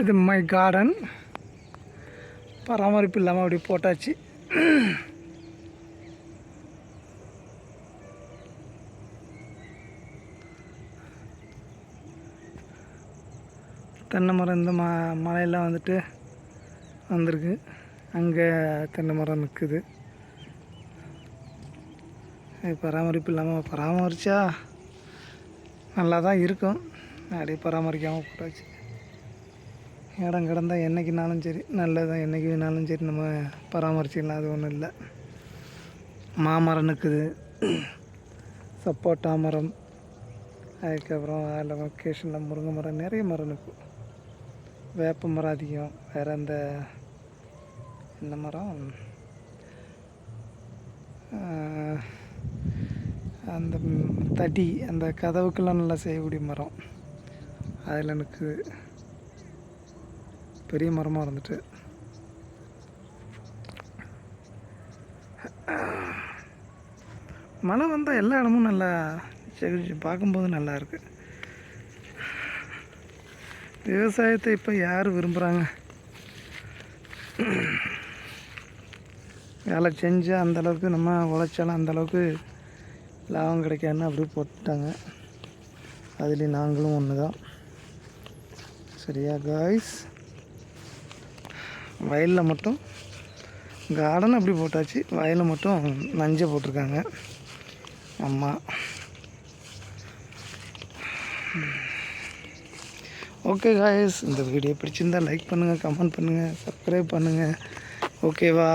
இது my garden பராமரிப்பு இல்லாமல் அப்படி போட்டாச்சு. தென்னை மரம் இந்த ம மலையெல்லாம் வந்துட்டு வந்திருக்கு. அங்கே தென்னை மரம் நிற்குது பராமரிப்பு இல்லாமல் பராமரித்தா நல்லா தான் இருக்கும். அப்படியே பராமரிக்காமல் போட்டாச்சு. இடம் கிடந்தால் என்றைக்குனாலும் சரி நல்லதான் என்றைக்கு வேணாலும் சரி நம்ம பராமரிச்சிக்கலாம் அது ஒன்றும் இல்லை. மாமரம் நிற்குது சப்போட்டா மரம் அதுக்கப்புறம் அதில் லொக்கேஷனில் முருங்கை மரம் நிறைய மரம் நிற்கும் வேப்ப மரம் அதிகம். வேறு அந்த இந்த மரம்? அந்த தடி அந்த கதவுக்கெல்லாம் நல்லா செய்யக்கூடிய மரம். அதில் நிற்குது பெரிய மரமாக இருந்துட்டு. மழை வந்தால் எல்லா இடமும் நல்லா செழிச்சு பார்க்கும்போது நல்லா இருக்குது விவசாயத்தை இப்போ யார் விரும்புகிறாங்க வேலை செஞ்சால் அந்தளவுக்கு நம்ம உழைச்சாலும் அந்தளவுக்கு லாபம் கிடைக்காதுன்னு அப்படியே போட்டுட்டாங்க. அதுலேயும் நாங்களும் ஒன்று தான் சரியா காய்ஸ் வயலில் மட்டும் கார்டன் அப்படி போட்டாச்சு. வயலில் மட்டும் நஞ்சை போட்டிருக்காங்க. அம்மா. ஓகே காய்ஸ் இந்த வீடியோ பிடிச்சிருந்தா லைக் பண்ணுங்கள் கமெண்ட் பண்ணுங்கள் சப்ஸ்கிரைப் பண்ணுங்கள் ஓகேவா